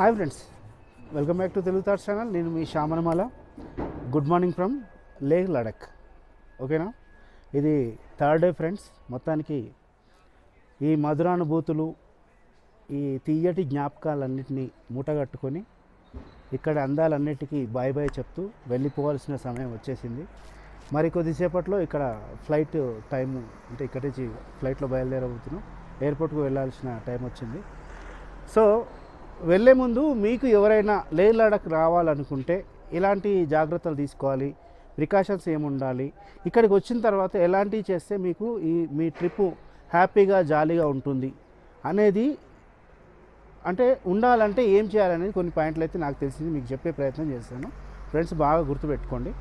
Hi friends welcome back to Telugu thoughts channel నేను మీ శ్యామనమాల good morning from Leh Ladakh ఓకేనా ఇది third day friends మొత్తానికి ఈ మధురానుభూతులు ఈ తీయటి జ్ఞాపకాలన్నింటినీ మూటగట్టుకొని ఇక్కడ అందాలన్నిటికీ బాయ్ బాయ్ చెప్తూ వెళ్ళిపోవాల్సిన సమయం వచ్చేసింది. మరి కొద్దిసేపట్లో ఇక్కడ ఫ్లైట్ టైం అంటే ఇక్కడి నుంచి ఫ్లైట్లో బయలుదేరబోతున్నాం. ఎయిర్పోర్ట్కి వెళ్ళాల్సిన టైం వచ్చింది. సో వెళ్ళే ముందు మీకు ఎవరైనా లేహ్ లడాక్ రావాలనుకుంటే ఎలాంటి జాగ్రత్తలు తీసుకోవాలి? ప్రికాషన్స్ ఏముండాలి? ఇక్కడికి వచ్చిన తర్వాత ఎలాంటివి చేస్తే మీకు ఈ మీ ట్రిప్పు హ్యాపీగా జాలీగా ఉంటుంది? అనేది అంటే ఉండాలంటే ఏం చేయాలనేది కొన్ని పాయింట్లు అయితే నాకు తెలిసింది. మీకు చెప్పే ప్రయత్నం చేస్తాను ఫ్రెండ్స్ బాగా గుర్తుపెట్టుకోండి.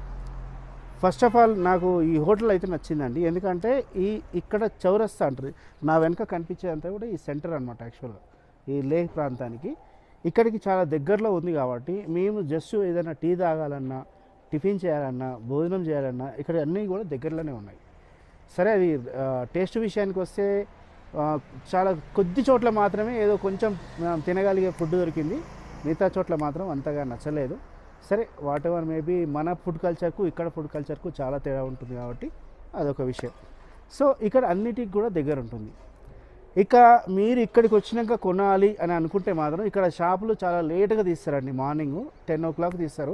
ఫస్ట్ ఆఫ్ ఆల్ నాకు ఈ హోటల్ అయితే నచ్చిందండి. ఎందుకంటే ఈ ఇక్కడ చౌరస్తా అంటారు. నా వెనక కనిపించేదంతా కూడా ఈ సెంటర్ అనమాట యాక్చువల్గా. ఈ లేహ్ ప్రాంతానికి. ఇక్కడికి చాలా దగ్గరలో ఉంది కాబట్టి మేము జస్ట్ ఏదైనా టీ తాగాలన్నా టిఫిన్ చేయాలన్నా భోజనం చేయాలన్నా ఇక్కడ అన్నీ కూడా దగ్గరలోనే ఉన్నాయి. సరే అది టేస్ట్ విషయానికి వస్తే చాలా కొద్ది చోట్ల మాత్రమే ఏదో కొంచెం తినగలిగే ఫుడ్ దొరికింది. మిగతా చోట్ల మాత్రం అంతగా నచ్చలేదు. సరే వాట్ ఎవర్ మేబీ మన ఫుడ్ కల్చర్కు ఇక్కడ ఫుడ్ కల్చర్కు చాలా తేడా ఉంటుంది కాబట్టి అదొక విషయం. సో ఇక్కడ అన్నిటికి కూడా దగ్గర ఉంటుంది. ఇక మీరు ఇక్కడికి వచ్చినాక కొనాలి అని అనుకుంటే మాత్రం ఇక్కడ షాపులు చాలా లేట్గా తీస్తారండి. మార్నింగ్ టెన్ ఓ క్లాక్ తీస్తారు.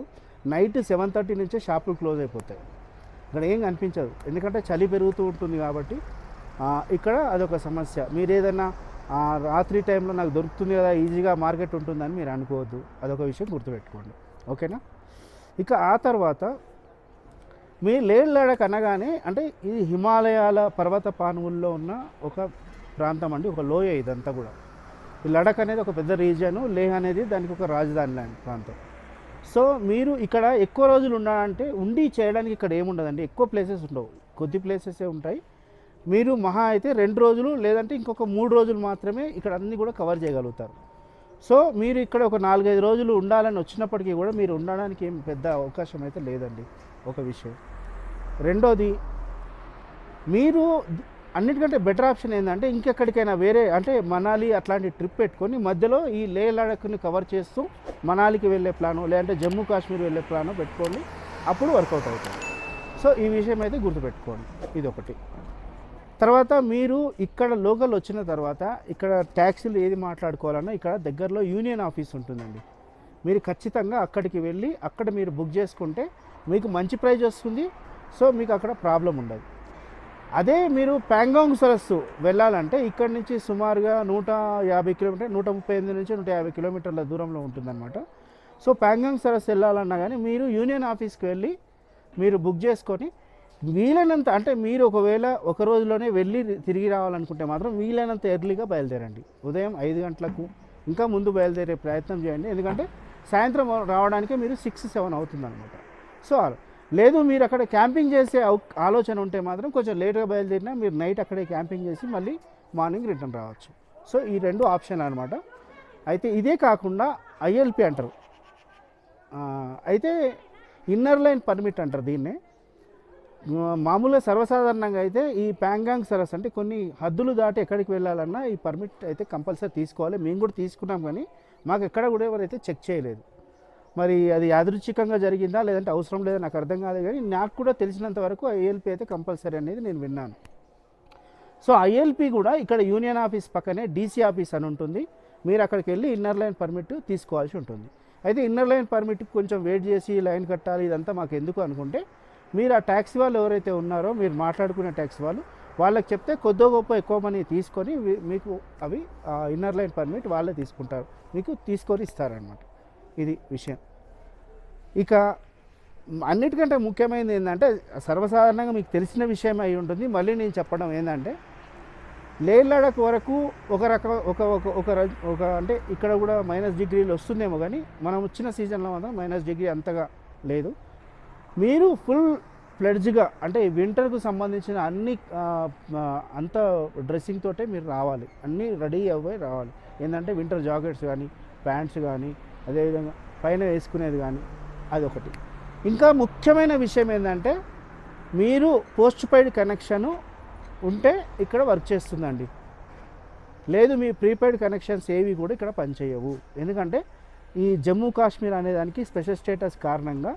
నైట్ సెవెన్ థర్టీ నుంచే షాపులు క్లోజ్ అయిపోతాయి. ఇక్కడ ఏం కనిపించదు. ఎందుకంటే చలి పెరుగుతూ ఉంటుంది కాబట్టి ఇక్కడ అదొక సమస్య. మీరు ఏదైనా రాత్రి టైంలో నాకు దొరుకుతుంది కదా ఈజీగా మార్కెట్ ఉంటుందని మీరు అనుకోవద్దు. అదొక విషయం గుర్తుపెట్టుకోండి. ఓకేనా? ఇక ఆ తర్వాత మీ లేహ్ అనగానే అంటే ఇది హిమాలయాల పర్వత పానువుల్లో ఉన్న ఒక ప్రాంతం అండి ఒక లోయ ఇదంతా కూడా. ఈ లడక్ అనేది ఒక పెద్ద రీజియను లేహ్ అనేది దానికి ఒక రాజధాని లాంటి ప్రాంతం. సో మీరు ఇక్కడ ఎక్కువ రోజులు ఉండాలంటే ఉండి చేయడానికి ఇక్కడ ఏముండదండి? ఎక్కువ ప్లేసెస్ ఉండవు. కొద్ది ప్లేసెసే ఉంటాయి. మీరు మహా అయితే రెండు రోజులు లేదంటే ఇంకొక మూడు రోజులు మాత్రమే ఇక్కడ అన్ని కూడా కవర్ చేయగలుగుతారు. సో మీరు ఇక్కడ ఒక నాలుగైదు రోజులు ఉండాలని వచ్చినప్పటికీ కూడా మీరు ఉండడానికి ఏం పెద్ద అవకాశం అయితే లేదండి. ఒక విషయం. రెండోది మీరు అన్నిటికంటే బెటర్ ఆప్షన్ ఏంటంటే ఇంకెక్కడికైనా వేరే అంటే మనాలి అట్లాంటి ట్రిప్ పెట్టుకొని మధ్యలో ఈ లే లడఖ్ని కవర్ చేస్తూ మనాలికి వెళ్ళే ప్లాను లేదంటే జమ్మూ కాశ్మీర్ వెళ్ళే ప్లాను పెట్టుకోండి. అప్పుడు వర్కౌట్ అవుతుంది. సో ఈ విషయం అయితే గుర్తుపెట్టుకోండి. ఇది ఒకటి తర్వాత మీరు ఇక్కడ లోకల్ వచ్చిన తర్వాత ఇక్కడ ట్యాక్సీలు ఏది మాట్లాడుకోవాలన్నా ఇక్కడ దగ్గరలో యూనియన్ ఆఫీస్ ఉంటుందండి. మీరు ఖచ్చితంగా అక్కడికి వెళ్ళి అక్కడ మీరు బుక్ చేసుకుంటే మీకు మంచి ప్రైజ్ వస్తుంది. సో మీకు అక్కడ ప్రాబ్లం ఉండదు. అదే మీరు ప్యాంగాంగ్ సరస్సు వెళ్ళాలంటే ఇక్కడ నుంచి సుమారుగా నూట యాభై కిలోమీటర్ నూట ముప్పై ఎనిమిది నుంచి నూట యాభై కిలోమీటర్ల దూరంలో ఉంటుందన్నమాట. సో ప్యాంగాంగ్ సరస్సు వెళ్ళాలన్నా కానీ మీరు యూనియన్ ఆఫీస్కి వెళ్ళి మీరు బుక్ చేసుకొని వీలైనంత అంటే మీరు ఒకవేళ ఒక రోజులోనే వెళ్ళి తిరిగి రావాలనుకుంటే మాత్రం వీలైనంత ఎర్లీగా బయలుదేరండి. ఉదయం ఐదు గంటలకు ఇంకా ముందు బయలుదేరే ప్రయత్నం చేయండి. ఎందుకంటే సాయంత్రం రావడానికి మీరు సిక్స్ సెవెన్ అవుతుందన్నమాట. సో సో లేదు మీరు అక్కడ క్యాంపింగ్ చేసే ఆలోచన ఉంటే మాత్రం కొంచెం లేట్గా బయలుదేరినా మీరు నైట్ అక్కడే క్యాంపింగ్ చేసి మళ్ళీ మార్నింగ్ రిటర్న్ రావచ్చు. సో ఈ రెండు ఆప్షన్ అనమాట అయితే ఇదే కాకుండా ఐఎల్పి అంటారు. అయితే ఇన్నర్ లైన్ పర్మిట్ అంటారు దీన్నే. మామూలుగా సర్వసాధారణంగా అయితే ఈ ప్యాంగాంగ్ సరస్ అంటే కొన్ని హద్దులు దాటి ఎక్కడికి వెళ్ళాలన్నా ఈ పర్మిట్ అయితే కంపల్సరీ తీసుకోవాలి. మేము కూడా తీసుకున్నాం కానీ మాకు ఎక్కడ కూడా ఎవరైతే చెక్ చేయలేదు. మరి అది యాదృచ్ఛికంగా జరిగిందా లేదంటే అవసరం లేదా నాకు అర్థం కాదు కానీ నాకు కూడా తెలిసినంత వరకు ఐఎల్పి అయితే కంపల్సరీ అనేది నేను విన్నాను. సో ఐఎల్పి కూడా ఇక్కడ యూనియన్ ఆఫీస్ పక్కనే డీసీ ఆఫీస్ అని ఉంటుంది. మీరు అక్కడికి వెళ్ళి ఇన్నర్ లైన్ పర్మిట్ తీసుకోవాల్సి ఉంటుంది. అయితే ఇన్నర్ లైన్ పర్మిట్ కొంచెం వెయిట్ చేసి లైన్ కట్టాలి ఇదంతా మాకు ఎందుకు అనుకుంటే మీరు ఆ ట్యాక్సీ వాళ్ళు ఎవరైతే ఉన్నారో మీరు మాట్లాడుకునే ట్యాక్సీ వాళ్ళు వాళ్ళకి చెప్తే కొద్దో గొప్ప ఎక్కువ మనీ తీసుకొని మీకు అవి ఇన్నర్ లైన్ పర్మిట్ వాళ్ళే తీసుకుంటారు. మీకు తీసుకొని ఇస్తారనమాట ఇది విషయం. ఇక అన్నిటికంటే ముఖ్యమైనది ఏంటంటే సర్వసాధారణంగా మీకు తెలిసిన విషయం అయి ఉంటుంది. మళ్ళీ నేను చెప్పడం ఏంటంటే లే వరకు ఒక రకం ఒక ఒక ఒక ఒక అంటే ఇక్కడ కూడా మైనస్ డిగ్రీలు వస్తుందేమో కానీ మనం వచ్చిన సీజన్లో మాత్రం మైనస్ డిగ్రీ అంతగా లేదు. మీరు ఫుల్ ఫ్లెడ్జ్గా అంటే వింటర్కు సంబంధించిన అన్ని అంత డ్రెస్సింగ్ తోటే మీరు రావాలి. అన్నీ రెడీ అవ్వే రావాలి. ఏంటంటే వింటర్ జాకెట్స్ కానీ ప్యాంట్స్ కానీ అదేవిధంగా పైన వేసుకునేది కానీ అదొకటి. ఇంకా ముఖ్యమైన విషయం ఏంటంటే మీరు పోస్ట్ పెయిడ్ కనెక్షను ఉంటే ఇక్కడ వర్క్ చేస్తుందండి. లేదు మీ ప్రీపెయిడ్ కనెక్షన్స్ ఏవి కూడా ఇక్కడ పనిచేయవు. ఎందుకంటే ఈ జమ్మూ కాశ్మీర్ అనే దానికి స్పెషల్ స్టేటస్ కారణంగా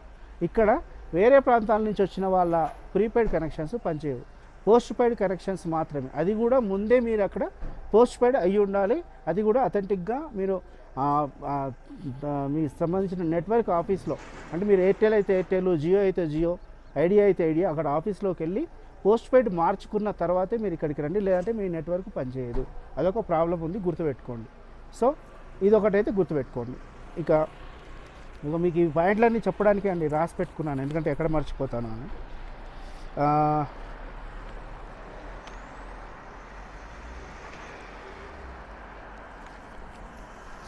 ఇక్కడ వేరే ప్రాంతాల నుంచి వచ్చిన వాళ్ళ ప్రీపెయిడ్ కనెక్షన్స్ పనిచేయవు. పోస్ట్ పెయిడ్ కనెక్షన్స్ మాత్రమే. అది కూడా ముందే మీరు అక్కడ పోస్ట్ పెయిడ్ అయ్యి ఉండాలి అది కూడా అథెంటిక్గా మీరు మీకు సంబంధించిన నెట్వర్క్ ఆఫీస్లో అంటే మీరు ఎయిర్టెల్ అయితే ఎయిర్టెల్ జియో అయితే జియో ఐడియా అయితే ఐడియా అక్కడ ఆఫీస్లోకి వెళ్ళి పోస్ట్ పెయిడ్ మార్చుకున్న తర్వాతే మీరు ఇక్కడికి రండి లేదంటే మీ నెట్వర్క్ పనిచేయదు. అదొక ప్రాబ్లం ఉంది గుర్తుపెట్టుకోండి. సో ఇదొకటైతే గుర్తుపెట్టుకోండి. ఇక ఇక మీకు ఈ పాయింట్లన్నీ చెప్పడానికి అండి రాసి పెట్టుకున్నాను ఎందుకంటే ఎక్కడ మర్చిపోతాను అని.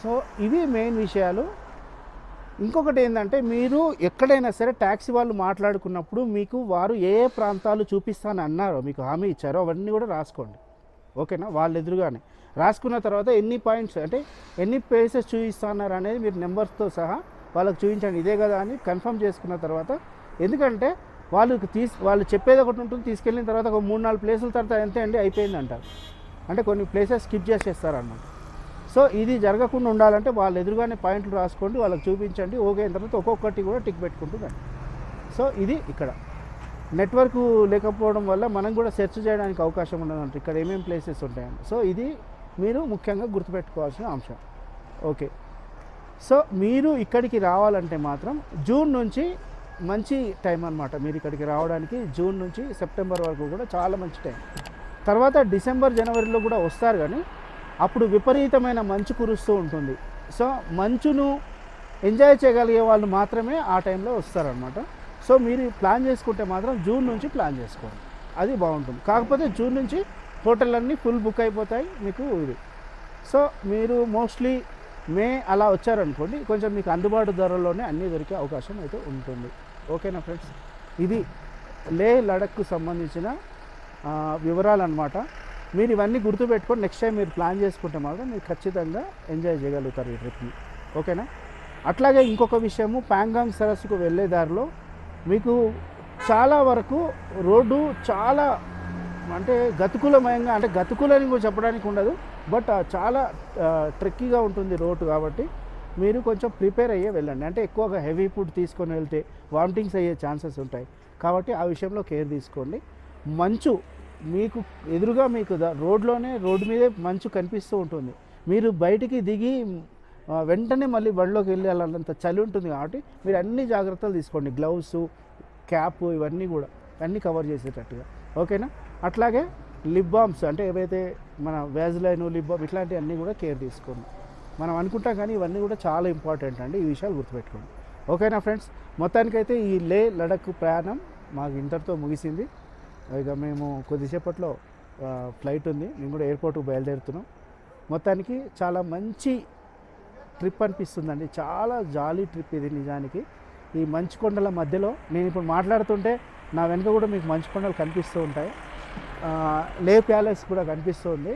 సో ఇవి మెయిన్ విషయాలు. ఇంకొకటి ఏంటంటే మీరు ఎక్కడైనా సరే ట్యాక్సీ వాళ్ళు మాట్లాడుకున్నప్పుడు మీకు వారు ఏ ఏ ప్రాంతాలు చూపిస్తానని అన్నారో మీకు హామీ ఇచ్చారో అవన్నీ కూడా రాసుకోండి. ఓకేనా? వాళ్ళు ఎదురుగానే. రాసుకున్న తర్వాత ఎన్ని పాయింట్స్ అంటే ఎన్ని ప్లేసెస్ చూపిస్తున్నారు అనేది మీరు నెంబర్స్తో సహా వాళ్ళకి చూపించండి. ఇదే కదా అని కన్ఫర్మ్ చేసుకున్న తర్వాత ఎందుకంటే వాళ్ళకి తీసి వాళ్ళు చెప్పేది ఒకటి ఉంటుంది తీసుకెళ్ళిన తర్వాత ఒక మూడు నాలుగు ప్లేసుల తర్వాత అంతే అండి అయిపోయింది అంటారు అంటే కొన్ని ప్లేసెస్ స్కిప్ చేసేస్తారు అన్నమాట సో ఇది జరగకుండా ఉండాలంటే వాళ్ళు ఎదురుగానే పాయింట్లు రాసుకోండి వాళ్ళకి చూపించండి. ఓకే అయిన తర్వాత ఒక్కొక్కటి కూడా టిక్ పెట్టుకుంటూ సో ఇది ఇక్కడ. నెట్వర్క్ లేకపోవడం వల్ల మనం కూడా సెర్చ్ చేయడానికి అవకాశం ఉండదంట ఇక్కడ ఏమేమి ప్లేసెస్ ఉంటాయండి సో ఇది మీరు ముఖ్యంగా గుర్తుపెట్టుకోవాల్సిన అంశం. ఓకే. సో మీరు ఇక్కడికి రావాలంటే మాత్రం జూన్ నుంచి మంచి టైం అన్నమాట. మీరు ఇక్కడికి రావడానికి జూన్ నుంచి సెప్టెంబర్ వరకు కూడా చాలా మంచి టైం. తర్వాత డిసెంబర్ జనవరిలో కూడా వస్తారు కానీ అప్పుడు విపరీతమైన మంచు కురుస్తూ ఉంటుంది. సో మంచును ఎంజాయ్ చేయగలిగే వాళ్ళు మాత్రమే ఆ టైంలో వస్తారనమాట సో మీరు ప్లాన్ చేసుకుంటే మాత్రం జూన్ నుంచి ప్లాన్ చేసుకోండి. అది బాగుంటుంది. కాకపోతే జూన్ నుంచి హోటల్ అన్నీ ఫుల్ బుక్ అయిపోతాయి మీకు ఇది. సో మీరు మోస్ట్లీ మే అలా వచ్చారనుకోండి కొంచెం మీకు అందుబాటు ధరలోనే అన్నీ దొరికే అవకాశం అయితే ఉంటుంది. ఓకేనా ఫ్రెండ్స్? ఇది లే లడఖ్కు సంబంధించిన వివరాలు అనమాట మీరు ఇవన్నీ గుర్తుపెట్టుకొని నెక్స్ట్ టైం మీరు ప్లాన్ చేసుకుంటే మాత్రం మీరు ఖచ్చితంగా ఎంజాయ్ చేయగలుగుతారు ఈ ట్రిప్ని ఓకేనా? అట్లాగే ఇంకొక విషయము ప్యాంగాంగ్ సరస్సుకు వెళ్ళే దారిలో మీకు చాలా వరకు రోడ్డు చాలా అంటే గతుకులమయంగా అంటే గతుకులని కూడా చెప్పడానికి ఉండదు బట్ చాలా ట్రెక్కీగా ఉంటుంది రోడ్డు కాబట్టి మీరు కొంచెం ప్రిపేర్ అయ్యే వెళ్ళండి. అంటే ఎక్కువగా హెవీ ఫుడ్ తీసుకొని వెళ్తే వామిటింగ్స్ అయ్యే ఛాన్సెస్ ఉంటాయి. కాబట్టి ఆ విషయంలో కేర్ తీసుకోండి. మంచు మీకు ఎదురుగా మీకు రోడ్లోనే రోడ్డు మీదే మంచు కనిపిస్తూ ఉంటుంది. మీరు బయటికి దిగి వెంటనే మళ్ళీ బండిలోకి వెళ్ళాలన్నంత చలి ఉంటుంది కాబట్టి మీరు అన్ని జాగ్రత్తలు తీసుకోండి. గ్లౌస్ క్యాప్ ఇవన్నీ కూడా అన్నీ కవర్ చేసేటట్టుగా. ఓకేనా? అట్లాగే లిప్ బామ్స్ అంటే ఏవైతే మన వ్యాజ్లైన్ లిప్ బామ్ ఇట్లాంటివన్నీ అన్నీ కూడా కేర్ తీసుకోండి. మనం అనుకుంటాం కానీ ఇవన్నీ కూడా చాలా ఇంపార్టెంట్ అండి. ఈ విషయాలు గుర్తుపెట్టుకోండి. ఓకేనా ఫ్రెండ్స్? మొత్తానికైతే ఈ లే లడక్ ప్రయాణం మాకు ఇంతటితో ముగిసింది. ఇక మేము కొద్దిసేపట్లో ఫ్లైట్ ఉంది. మేము కూడా ఎయిర్పోర్ట్కి బయలుదేరుతున్నాం. మొత్తానికి చాలా మంచి ట్రిప్ అనిపిస్తుందండి. చాలా జాలీ ట్రిప్ ఇది నిజానికి. ఈ మంచు కొండల మధ్యలో నేను ఇప్పుడు మాట్లాడుతుంటే నా వెనుక కూడా మీకు మంచు కొండలు కనిపిస్తూ ఉంటాయి. లే ప్యాలెస్ కూడా కనిపిస్తుంది.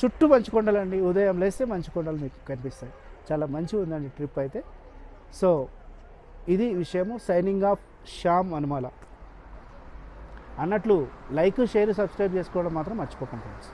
చుట్టూ మంచు కొండలు అండి. ఉదయం లేస్తే మంచు కొండలు మీకు కనిపిస్తాయి. చాలా మంచిగా ఉందండి ట్రిప్ అయితే. సో ఇది విషయము. Signing off Shyam Anumala. అన్నట్లు లైక్ షేర్ సబ్స్క్రైబ్ చేసుకోవడం మాత్రం మర్చిపోకండి ఫ్రెండ్స్.